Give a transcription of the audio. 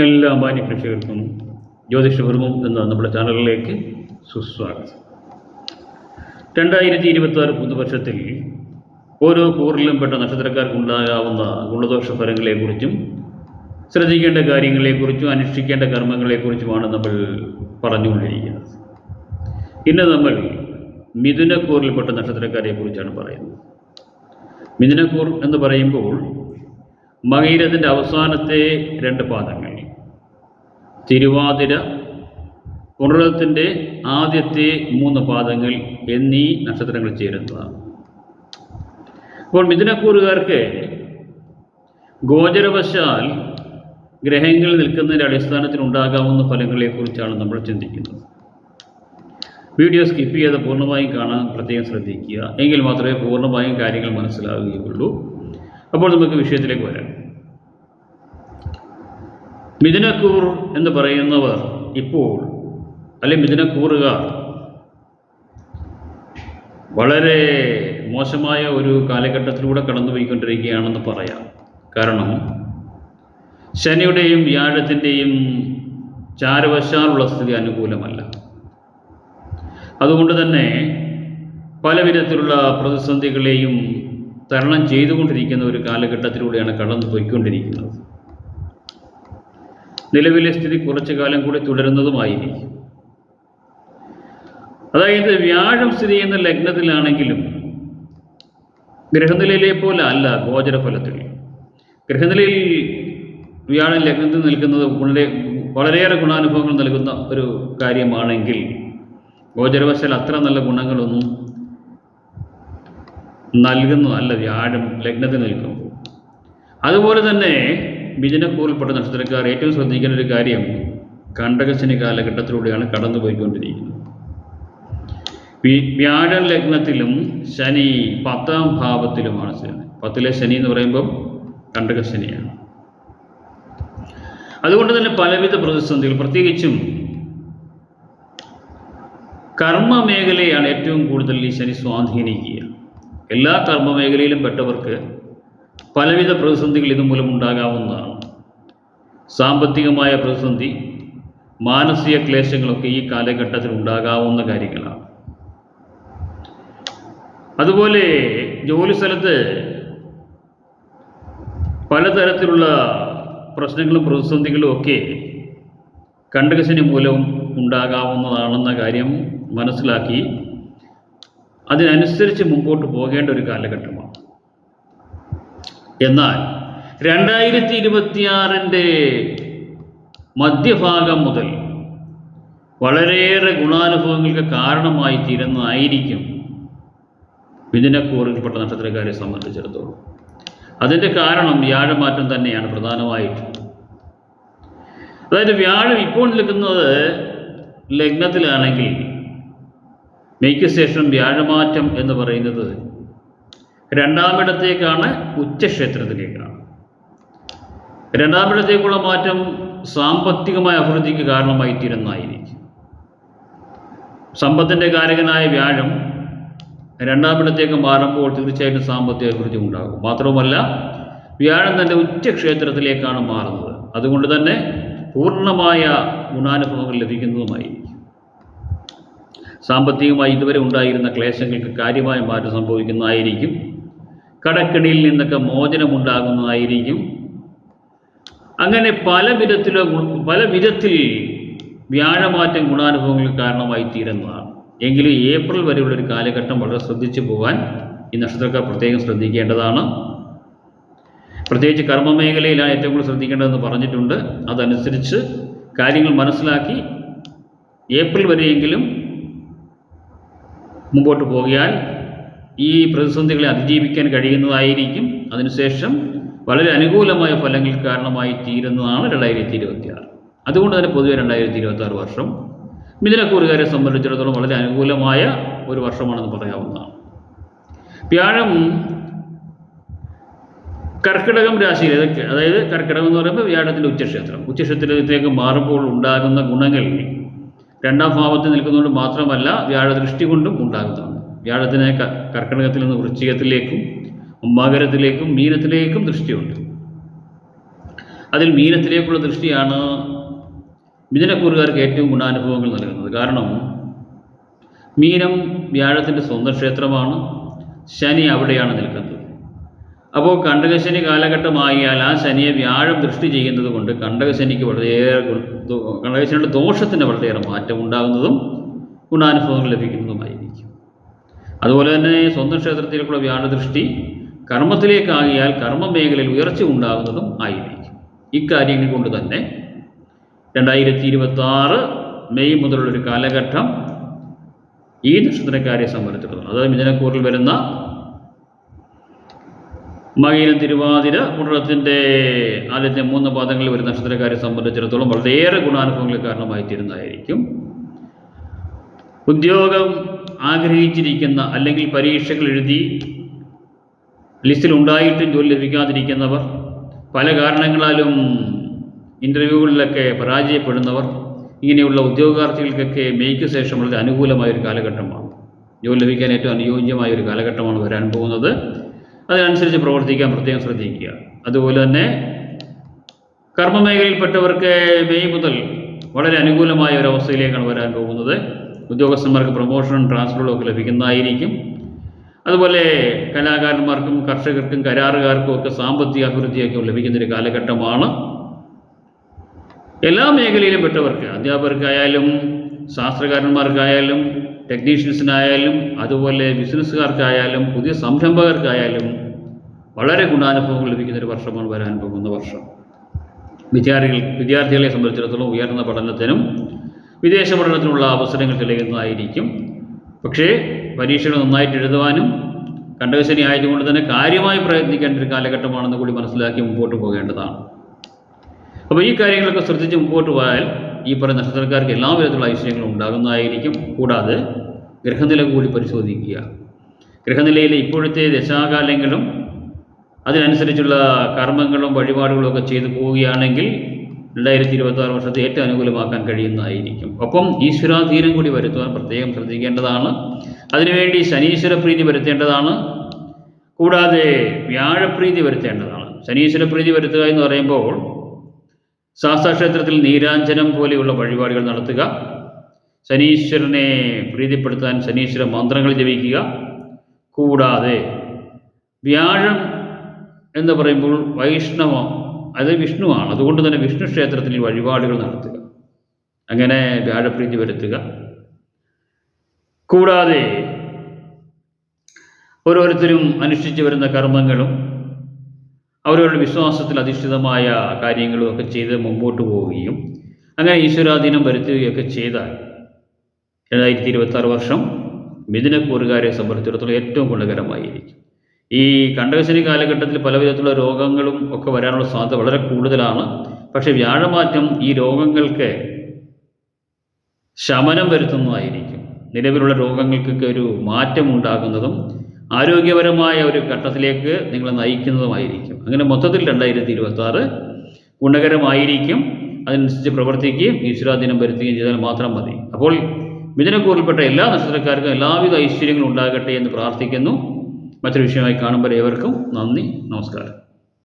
എല്ലാ മാന്യ പ്രേക്ഷകർക്കും ജ്യോതിഷപൂർവം എന്ന നമ്മുടെ ചാനലിലേക്ക് സുസ്വാഗതം. രണ്ടായിരത്തി ഇരുപത്തി ആറ് പുതുവർഷത്തിൽ ഓരോ കൂറിലും പെട്ട നക്ഷത്രക്കാർക്കുണ്ടാകാവുന്ന ഗുണദോഷ ഫലങ്ങളെക്കുറിച്ചും ശ്രദ്ധിക്കേണ്ട കാര്യങ്ങളെക്കുറിച്ചും അനുഷ്ഠിക്കേണ്ട കർമ്മങ്ങളെക്കുറിച്ചുമാണ് നമ്മൾ പറഞ്ഞുകൊണ്ടിരിക്കുന്നത്. ഇന്ന് നമ്മൾ മിഥുനക്കൂറിൽപ്പെട്ട നക്ഷത്രക്കാരെ കുറിച്ചാണ് പറയുന്നത്. മിഥുനക്കൂർ എന്ന് പറയുമ്പോൾ മകീരത്തിന്റെ അവസാനത്തെ രണ്ട് പാദങ്ങൾ. തിരുവാതിര പുണരത്തിന്റെ ആദ്യത്തെ മൂന്ന് പാദങ്ങൾ എന്നീ നക്ഷത്രങ്ങൾ ചേരുന്നതാണ്. അപ്പോൾ മിഥുനക്കൂറുകാർക്ക് ഗോചരവശാൽ ഗ്രഹങ്ങൾ നിൽക്കുന്നതിന്റെ അടിസ്ഥാനത്തിൽ ഉണ്ടാകാവുന്ന ഫലങ്ങളെക്കുറിച്ചാണ് നമ്മൾ ചിന്തിക്കുന്നത്. വീഡിയോ സ്കിപ്പ് ചെയ്യാതെ പൂർണമായും കാണാൻ പ്രത്യേകം ശ്രദ്ധിക്കുക. എങ്കിൽ മാത്രമേ പൂർണമായും കാര്യങ്ങൾ മനസ്സിലാവുകയുള്ളൂ. അപ്പോൾ നമുക്ക് വിഷയത്തിലേക്ക് വരാം. മിഥുനക്കൂർ എന്ന് പറയുന്നവർ ഇപ്പോൾ അല്ലെ മിഥുനക്കൂറുകാർ വളരെ മോശമായ ഒരു കാലഘട്ടത്തിലൂടെ കടന്നുപോയിക്കൊണ്ടിരിക്കുകയാണെന്ന് പറയാം. കാരണം ശനിയുടെയും വ്യാഴത്തിന്റെയും ചാരവശാലുള്ള സ്ഥിതി അനുകൂലമല്ല. അതുകൊണ്ട് തന്നെ പലവിധത്തിലുള്ള പ്രതിസന്ധികളെയും തരണം ചെയ്തുകൊണ്ടിരിക്കുന്ന ഒരു കാലഘട്ടത്തിലൂടെയാണ് കടന്നു പോയിക്കൊണ്ടിരിക്കുന്നത് നിലവിലെ സ്ഥിതി കുറച്ചു കാലം കൂടി തുടരുന്നതുമായിരിക്കും. അതായത് വ്യാഴം സ്ഥിതി ചെയ്യുന്ന ലഗ്നത്തിലാണെങ്കിലും ഗ്രഹനിലയിലെ പോലെ അല്ല ഗോചരഫലത്തിൽ. ഗ്രഹനിലയിൽ വ്യാഴം ലഗ്നത്തിൽ നിൽക്കുന്നത് വളരെ വളരെയേറെ ഗുണാനുഭവങ്ങൾ നൽകുന്ന ഒരു കാര്യമാണെങ്കിൽ ഗോചരവശാൽ അത്ര നല്ല ഗുണങ്ങളൊന്നും നൽകുന്നതല്ല വ്യാഴം ലഗ്നത്തിൽ നിൽക്കും അതുപോലെ തന്നെ മിഥുനക്കൂറിൽപ്പെട്ട നക്ഷത്രക്കാർ ഏറ്റവും ശ്രദ്ധിക്കേണ്ട ഒരു കാര്യം കണ്ടകശനി കാലഘട്ടത്തിലൂടെയാണ് കടന്നു പോയിക്കൊണ്ടിരിക്കുന്നത് വ്യാഴ ലഗ്നത്തിലും ശനി പത്താം ഭാവത്തിലുമാണ് ശനി പത്തിലെ ശനി എന്ന് പറയുമ്പം കണ്ടകശനിയാണ്. അതുകൊണ്ട് തന്നെ പലവിധ പ്രതിസന്ധികൾ പ്രത്യേകിച്ചും കർമ്മ മേഖലയാണ് ഏറ്റവും കൂടുതൽ ഈ ശനി സ്വാധീനിക്കുക. എല്ലാ കർമ്മ മേഖലയിലും പെട്ടവർക്ക് പലവിധ പ്രതിസന്ധികൾ ഇതുമൂലം ഉണ്ടാകാവുന്നതാണ്. സാമ്പത്തികമായ പ്രതിസന്ധി മാനസിക ക്ലേശങ്ങളൊക്കെ ഈ കാലഘട്ടത്തിൽ ഉണ്ടാകാവുന്ന കാര്യങ്ങളാണ്. അതുപോലെ ജോലി സ്ഥലത്ത് പലതരത്തിലുള്ള പ്രശ്നങ്ങളും പ്രതിസന്ധികളും ഒക്കെ കണ്ടകശനി മൂലം ഉണ്ടാകാവുന്നതാണെന്ന കാര്യം മനസ്സിലാക്കി അതിനനുസരിച്ച് മുമ്പോട്ട് പോകേണ്ട ഒരു കാലഘട്ടമാണ്. എന്നാൽ രണ്ടായിരത്തി ഇരുപത്തിയാറിന്റെ മധ്യഭാഗം മുതൽ വളരെയേറെ ഗുണാനുഭവങ്ങൾക്ക് കാരണമായി തീരുന്നതായിരിക്കും മിഥുനക്കൂറിൽപ്പെട്ട നക്ഷത്രക്കാരെ സംബന്ധിച്ചിടത്തോളം. അതിന്റെ കാരണം വ്യാഴമാറ്റം തന്നെയാണ് പ്രധാനമായിട്ടും. അതായത് വ്യാഴം ഇപ്പോൾ നിൽക്കുന്നത് ലഗ്നത്തിലാണെങ്കിൽ മെയ്ക്ക് ശേഷം വ്യാഴമാറ്റം എന്ന് പറയുന്നത് രണ്ടാമിടത്തേക്കാണ് ഉച്ചക്ഷേത്രത്തിലേക്കാണ്. രണ്ടാമിടത്തേക്കുള്ള മാറ്റം സാമ്പത്തികമായ അഭിവൃദ്ധിക്ക് കാരണമായി തീരുന്നതായിരിക്കും സമ്പത്തിന്റെ കാരകനായ വ്യാഴം രണ്ടാമിടത്തേക്ക് മാറുമ്പോൾ തീർച്ചയായിട്ടും സാമ്പത്തിക അഭിവൃദ്ധി ഉണ്ടാകും. മാത്രവുമല്ല വ്യാഴം തന്റെ ഉച്ചക്ഷേത്രത്തിലേക്കാണ് മാറുന്നത്. അതുകൊണ്ട് തന്നെ പൂർണമായ ഗുണാനുഭവങ്ങൾ ലഭിക്കുന്നതുമായിരിക്കും. സാമ്പത്തികമായി ഇതുവരെ ഉണ്ടായിരുന്ന ക്ലേശങ്ങൾക്ക് കാര്യമായ മാറ്റം സംഭവിക്കുന്നതായിരിക്കും. കടക്കെണിയിൽ നിന്നൊക്കെ മോചനമുണ്ടാകുന്നതായിരിക്കും. അങ്ങനെ പല വിധത്തിലോ പല വിധത്തിൽ വ്യാഴമാറ്റം ഗുണാനുഭവങ്ങൾക്ക് കാരണമായി തീരുന്നതാണ്. എങ്കിലും ഏപ്രിൽ വരെയുള്ള ഒരു കാലഘട്ടം വളരെ ശ്രദ്ധിച്ചു പോകാൻ ഈ നക്ഷത്രക്കാർ പ്രത്യേകം ശ്രദ്ധിക്കേണ്ടതാണ്. പ്രത്യേകിച്ച് കർമ്മ മേഖലയിലാണ് ഏറ്റവും കൂടുതൽ ശ്രദ്ധിക്കേണ്ടതെന്ന് പറഞ്ഞിട്ടുണ്ട്. അതനുസരിച്ച് കാര്യങ്ങൾ മനസ്സിലാക്കി ഏപ്രിൽ വരെയെങ്കിലും മുമ്പോട്ട് പോകിയാൽ ഈ പ്രതിസന്ധികളെ അതിജീവിക്കാൻ കഴിയുന്നതായിരിക്കും. അതിനുശേഷം വളരെ അനുകൂലമായ ഫലങ്ങൾ കാരണമായി തീരുന്നതാണ് രണ്ടായിരത്തി ഇരുപത്തി ആറ് അതുകൊണ്ട് തന്നെ പൊതുവെ രണ്ടായിരത്തി ഇരുപത്തി ആറ് വർഷം മിഥുനക്കൂറുകാരെ സംബന്ധിച്ചിടത്തോളം വളരെ അനുകൂലമായ ഒരു വർഷമാണെന്ന് പറയാവുന്നതാണ്. വ്യാഴം കർക്കിടകം രാശിയിൽ അതായത് കർക്കിടകം എന്ന് പറയുമ്പോൾ വ്യാഴത്തിന്റെ ഉച്ചക്ഷേത്രം. ഉച്ചക്ഷേത്രത്തിലേക്ക് മാറുമ്പോൾ ഉണ്ടാകുന്ന ഗുണങ്ങൾ രണ്ടാം ഭാവത്തിൽ നിൽക്കുന്നതുകൊണ്ട് മാത്രമല്ല വ്യാഴദൃഷ്ടി കൊണ്ടും ഉണ്ടാകുന്നതാണ്. വ്യാഴത്തിനെ കർക്കിടകത്തിൽ നിന്ന് വൃശ്ചികത്തിലേക്കും മകരത്തിലേക്കും മീനത്തിലേക്കും ദൃഷ്ടിയുണ്ട്. അതിൽ മീനത്തിലേക്കുള്ള ദൃഷ്ടിയാണ് മിഥുനക്കൂറുകാർക്ക് ഏറ്റവും ഗുണാനുഭവങ്ങൾ നൽകുന്നത്. കാരണം മീനം വ്യാഴത്തിന്റെ സ്വന്തം ക്ഷേത്രമാണ്. ശനി അവിടെയാണ് നിൽക്കുന്നത്. അപ്പോൾ കണ്ടകശനി കാലഘട്ടമായാൽ ആ ശനിയെ വ്യാഴം ദൃഷ്ടി ചെയ്യുന്നത് കൊണ്ട് കണ്ടകശനിക്ക് വളരെയേറെ കണ്ടകശനിയുടെ ദോഷത്തിന് വളരെയേറെ മാറ്റം ഉണ്ടാകുന്നതും ഗുണാനുഭവങ്ങൾ ലഭിക്കുന്നതുമായിരിക്കും. അതുപോലെ തന്നെ സ്വന്തം ക്ഷേത്രത്തിലേക്കുള്ള വ്യാഴദൃഷ്ടി കർമ്മത്തിലേക്കാകിയാൽ കർമ്മ മേഖലയിൽ ഉയർച്ച ഉണ്ടാകുന്നതും ആയിരിക്കും. ഇക്കാര്യങ്ങൾ കൊണ്ട് തന്നെ രണ്ടായിരത്തി ഇരുപത്തി ആറ് മെയ് മുതലുള്ളൊരു കാലഘട്ടം ഈ നക്ഷത്രക്കാരെ സംബന്ധിച്ചിടത്തോളം അതായത് മിഥുനക്കൂറിൽ വരുന്ന മകയിലും തിരുവാതിര കുടത്തിന്റെ ആദ്യത്തെ മൂന്ന് പാദങ്ങളിൽ വരുന്ന നക്ഷത്രക്കാരെ സംബന്ധിച്ചിടത്തോളം വളരെയേറെ ഗുണാനുഭവങ്ങൾ കാരണമായി തീരുന്നതായിരിക്കും ഉദ്യോഗം ആഗ്രഹിച്ചിരിക്കുന്ന അല്ലെങ്കിൽ പരീക്ഷകൾ എഴുതി ലിസ്റ്റിൽ ഉണ്ടായിട്ടും ജോലി ലഭിക്കാതിരിക്കുന്നവർ പല കാരണങ്ങളാലും ഇന്റർവ്യൂകളിലൊക്കെ പരാജയപ്പെടുന്നവർ ഇങ്ങനെയുള്ള ഉദ്യോഗാർത്ഥികൾക്കൊക്കെ മെയ്ക്ക് ശേഷം വളരെ അനുകൂലമായ ഒരു കാലഘട്ടമാണ്. ജോലി ലഭിക്കാൻ ഏറ്റവും അനുയോജ്യമായ ഒരു കാലഘട്ടമാണ് വരാൻ പോകുന്നത്. അതിനനുസരിച്ച് പ്രവർത്തിക്കാൻ പ്രത്യേകം ശ്രദ്ധിക്കുക. അതുപോലെ തന്നെ കർമ്മമേഖലയിൽപ്പെട്ടവർക്ക് മെയ് മുതൽ വളരെ അനുകൂലമായ ഒരു അവസ്ഥയിലേക്കാണ് വരാൻ പോകുന്നത്. ഉദ്യോഗസ്ഥന്മാർക്ക് പ്രൊമോഷനും ട്രാൻസ്ഫറുകളും ഒക്കെ ലഭിക്കുന്നതായിരിക്കും. അതുപോലെ കലാകാരന്മാർക്കും കർഷകർക്കും കരാറുകാർക്കും ഒക്കെ സാമ്പത്തിക അഭിവൃദ്ധിയൊക്കെ ലഭിക്കുന്നൊരു കാലഘട്ടമാണ്. എല്ലാ മേഖലയിലും പെട്ടവർക്ക് അധ്യാപകർക്കായാലും ശാസ്ത്രകാരന്മാർക്കായാലും ടെക്നീഷ്യൻസിനായാലും അതുപോലെ ബിസിനസ്സുകാർക്കായാലും പുതിയ സംരംഭകർക്കായാലും വളരെ ഗുണാനുഭവങ്ങൾ ലഭിക്കുന്ന ഒരു വർഷമാണ് വരാൻ പോകുന്ന വർഷം. വിദ്യാർത്ഥികൾ വിദ്യാർത്ഥികളെ സംബന്ധിച്ചിടത്തോളം ഉയർന്ന പഠനത്തിനും വിദേശ പഠനത്തിനുള്ള അവസരങ്ങൾ തെളിയുന്നതായിരിക്കും. പക്ഷേ പരീക്ഷകൾ നന്നായിട്ട് എഴുതുവാനും കണ്ടകശനി ആയതുകൊണ്ട് തന്നെ കാര്യമായി പ്രയത്നിക്കേണ്ട ഒരു കാലഘട്ടമാണെന്ന് കൂടി മനസ്സിലാക്കി മുമ്പോട്ട് പോകേണ്ടതാണ്. അപ്പോൾ ഈ കാര്യങ്ങളൊക്കെ ശ്രദ്ധിച്ച് മുമ്പോട്ട് പോയാൽ ഈ പറയുന്ന നക്ഷത്രക്കാർക്ക് എല്ലാ വിധത്തിലുള്ള ഐശ്വര്യങ്ങളും ഉണ്ടാകുന്നതായിരിക്കും. കൂടാതെ ഗ്രഹനില കൂടി പരിശോധിക്കുക. ഗ്രഹനിലയിലെ ഇപ്പോഴത്തെ ദശാകാലങ്ങളും അതിനനുസരിച്ചുള്ള കർമ്മങ്ങളും വഴിപാടുകളും ഒക്കെ ചെയ്തു പോവുകയാണെങ്കിൽ രണ്ടായിരത്തി ഇരുപത്തി ആറ് വർഷത്തെ ഏറ്റവും അനുകൂലമാക്കാൻ കഴിയുന്നതായിരിക്കും. ഒപ്പം ഈശ്വരാധീനം കൂടി വരുത്തുവാൻ പ്രത്യേകം ശ്രദ്ധിക്കേണ്ടതാണ്. അതിനുവേണ്ടി ശനീശ്വര പ്രീതി വരുത്തേണ്ടതാണ്. കൂടാതെ വ്യാഴപ്രീതി വരുത്തേണ്ടതാണ്. ശനീശ്വര പ്രീതി വരുത്തുക എന്ന് പറയുമ്പോൾ ശാസ്താക്ഷേത്രത്തിൽ നീരാഞ്ജനം പോലെയുള്ള വഴിപാടുകൾ നടത്തുക. ശനീശ്വരനെ പ്രീതിപ്പെടുത്താൻ ശനീശ്വര മന്ത്രങ്ങൾ ജപിക്കുക. കൂടാതെ വ്യാഴം എന്ന് പറയുമ്പോൾ വൈഷ്ണവം അത് വിഷ്ണുവാണ്. അതുകൊണ്ട് തന്നെ വിഷ്ണു ക്ഷേത്രത്തിൽ വഴിപാടുകൾ നടത്തുക. അങ്ങനെ വ്യാഴപ്രീതി വരുത്തുക. കൂടാതെ ഓരോരുത്തരും അനുഷ്ഠിച്ചു വരുന്ന കർമ്മങ്ങളും അവരവരുടെ വിശ്വാസത്തിൽ അധിഷ്ഠിതമായ കാര്യങ്ങളും ഒക്കെ ചെയ്ത് മുമ്പോട്ട് പോവുകയും അങ്ങനെ ഈശ്വരാധീനം വരുത്തുകയൊക്കെ ചെയ്താൽ രണ്ടായിരത്തി ഇരുപത്തി വർഷം മിഥുനക്കൂറുകാരെ സംബന്ധിച്ചിടത്തോളം ഏറ്റവും ഗുണകരമായിരിക്കും. ഈ കണ്ടകശനി കാലഘട്ടത്തിൽ പല വിധത്തിലുള്ള രോഗങ്ങളും ഒക്കെ വരാനുള്ള സാധ്യത വളരെ കൂടുതലാണ്. പക്ഷേ വ്യാഴമാറ്റം ഈ രോഗങ്ങൾക്ക് ശമനം വരുത്തുന്നതായിരിക്കും. നിലവിലുള്ള രോഗങ്ങൾക്കൊക്കെ ഒരു മാറ്റം ഉണ്ടാകുന്നതും ആരോഗ്യപരമായ ഒരു ഘട്ടത്തിലേക്ക് നിങ്ങളെ നയിക്കുന്നതുമായിരിക്കും. അങ്ങനെ മൊത്തത്തിൽ രണ്ടായിരത്തി ഇരുപത്തി ആറ് ഗുണകരമായിരിക്കും. അതിനനുസരിച്ച് പ്രവർത്തിക്കുകയും ഈശ്വരാധീനം വരുത്തുകയും ചെയ്താൽ മാത്രം മതി. അപ്പോൾ മിഥുനക്കൂറിൽപ്പെട്ട എല്ലാ നക്ഷത്രക്കാർക്കും എല്ലാവിധ ഐശ്വര്യങ്ങളും ഉണ്ടാകട്ടെ എന്ന് പ്രാർത്ഥിക്കുന്നു. മറ്റൊരു വിഷയമായി കാണുമ്പോൾ ഏവർക്കും നന്ദി നമസ്കാരം.